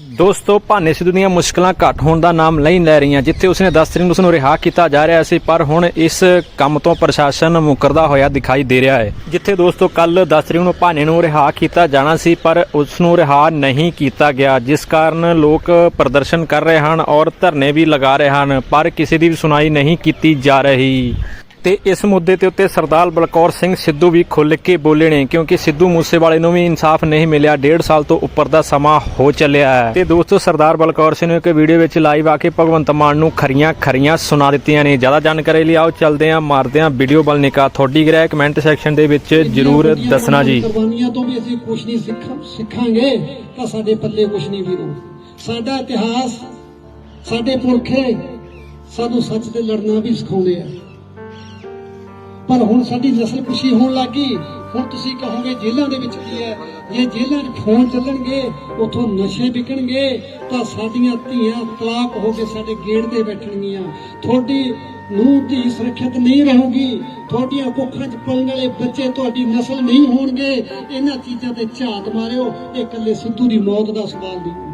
ਦੋਸਤੋ, ਭਾਨੇ ਸਿੱਧੂ ਦੀਆਂ ਮੁਸ਼ਕਲਾਂ ਘੱਟ ਹੋਣ ਦਾ ਨਾਮ ਨਹੀਂ ਲੈ ਰਹੀਆਂ, ਜਿੱਥੇ ਉਸਨੇ 10 ਤਰੀਕ ਨੂੰ ਉਸਨੂੰ ਰਿਹਾ ਕੀਤਾ ਜਾ ਰਿਹਾ ਸੀ, ਪਰ ਹੁਣ ਇਸ ਕੰਮ ਤੋਂ ਪ੍ਰਸ਼ਾਸਨ ਮੁਕਰਦਾ ਹੋਇਆ ਦਿਖਾਈ ਦੇ ਰਿਹਾ ਹੈ। ਜਿੱਥੇ ਦੋਸਤੋ ਕੱਲ 10 ਤਰੀਕ ਨੂੰ ਭਾਨੇ ਨੂੰ ਰਿਹਾ ਕੀਤਾ ਜਾਣਾ ਸੀ, ਪਰ ਉਸ ਨੂੰ ਰਿਹਾ ਨਹੀਂ ਕੀਤਾ ਗਿਆ, ਜਿਸ ਕਾਰਨ ਲੋਕ ਪ੍ਰਦਰਸ਼ਨ ਕਰ ਰਹੇ ਹਨ ਔਰ ਧਰਨੇ ਵੀ ਲਗਾ ਰਹੇ ਹਨ, ਪਰ ਕਿਸੇ ਦੀ ਵੀ ਸੁਣਾਈ ਨਹੀਂ ਕੀਤੀ ਜਾ ਰਹੀ। ਤੇ ਇਸ ਮੁੱਦੇ ਤੇ ਉੱਤੇ ਸਰਦਾਰ ਬਲਕੌਰ ਸਿੰਘ ਸਿੱਧੂ ਵੀ ਖੁੱਲ੍ਹ ਕੇ ਬੋਲੇ ਨੇ ਕਿਉਂਕਿ ਸਿੱਧੂ ਮੂਸੇਵਾਲੇ ਨੂੰ ਵੀ ਇਨਸਾਫ ਨਹੀਂ ਮਿਲਿਆ। ਡੇਢ ਸਾਲ ਤੋਂ ਉੱਪਰ ਦਾ ਸਮਾਂ ਹੋ ਚੱਲਿਆ ਹੈ। ਤੇ ਦੋਸਤੋ ਸਰਦਾਰ ਬਲਕੌਰ ਸਿੰਘ ਨੇ ਇੱਕ ਵੀਡੀਓ ਵਿੱਚ ਲਾਈਵ ਆ ਕੇ ਭਗਵੰਤ ਮਾਨ ਨੂੰ ਖਰੀਆਂ ਖਰੀਆਂ ਸੁਣਾ ਦਿੱਤੀਆਂ ਨੇ। ਜ਼ਿਆਦਾ ਜਾਣਕਾਰੀ ਲਈ ਆਓ ਚੱਲਦੇ ਹਾਂ ਮਾਰਦੇ ਹਾਂ ਵੀਡੀਓ ਬਲ ਨਿਕਾ ਤੁਹਾਡੀ ਗ੍ਰਹਿ ਕਮੈਂਟ ਸੈਕਸ਼ਨ ਦੇ ਵਿੱਚ ਜਰੂਰ ਦੱਸਣਾ ਜੀ। ਕੁਰਬਾਨੀਆਂ ਤੋਂ ਵੀ ਅਸੀਂ ਕੁਝ ਨਹੀਂ ਸਿੱਖ- ਸਿੱਖਾਂਗੇ ਤਾਂ ਸਾਡੇ ਪੱਲੇ ਕੁਝ ਨਹੀਂ ਵੀਰੋ। ਸਾਡਾ ਇਤਿਹਾਸ ਸਾਡੇ ਪੁਰਖੇ ਸਾਨੂੰ ਸੱਚ ਤੇ ਲੜਨਾ ਵੀ ਸਿਖਾਉਂਦੇ ਆ। ਪਰ ਹੁਣ ਸਾਡੀ ਨਸਲ ਕੁਸ਼ੀ ਹੋਣ ਲੱਗੀ ਹੁਣ ਤੁਸੀਂ ਕਹੋਗੇ, ਜੇਲ੍ਹਾਂ ਦੇ ਵਿੱਚ ਕੀ ਹੈ? ਜੇ ਜੇਲ੍ਹਾਂ 'ਚ ਫੋਨ ਚੱਲਣਗੇ, ਉਥੋਂ ਨਸ਼ੇ ਵਿਕਣਗੇ, ਤਾਂ ਸਾਡੀਆਂ ਧੀਆਂ ਤਲਾਕ ਹੋ ਕੇ ਸਾਡੇ ਗੇੜ ਤੇ ਬੈਠਣਗੀਆਂ। ਤੁਹਾਡੀ ਨੂੰ ਧੀ ਸੁਰੱਖਿਅਤ ਨਹੀਂ ਰਹੂਗੀ। ਤੁਹਾਡੀਆਂ ਕੁੱਖਾਂ 'ਚ ਪਲਣ ਵਾਲੇ ਬੱਚੇ ਤੁਹਾਡੀ ਨਸਲ ਨਹੀਂ ਹੋਣਗੇ। ਇਹਨਾਂ ਚੀਜ਼ਾਂ ਤੇ ਝਾਤ ਮਾਰਿਓ, ਇਹ ਇਕੱਲੇ ਸਿੱਧੂ ਦੀ ਮੌਤ ਦਾ ਸਵਾਲ ਨਹੀਂ।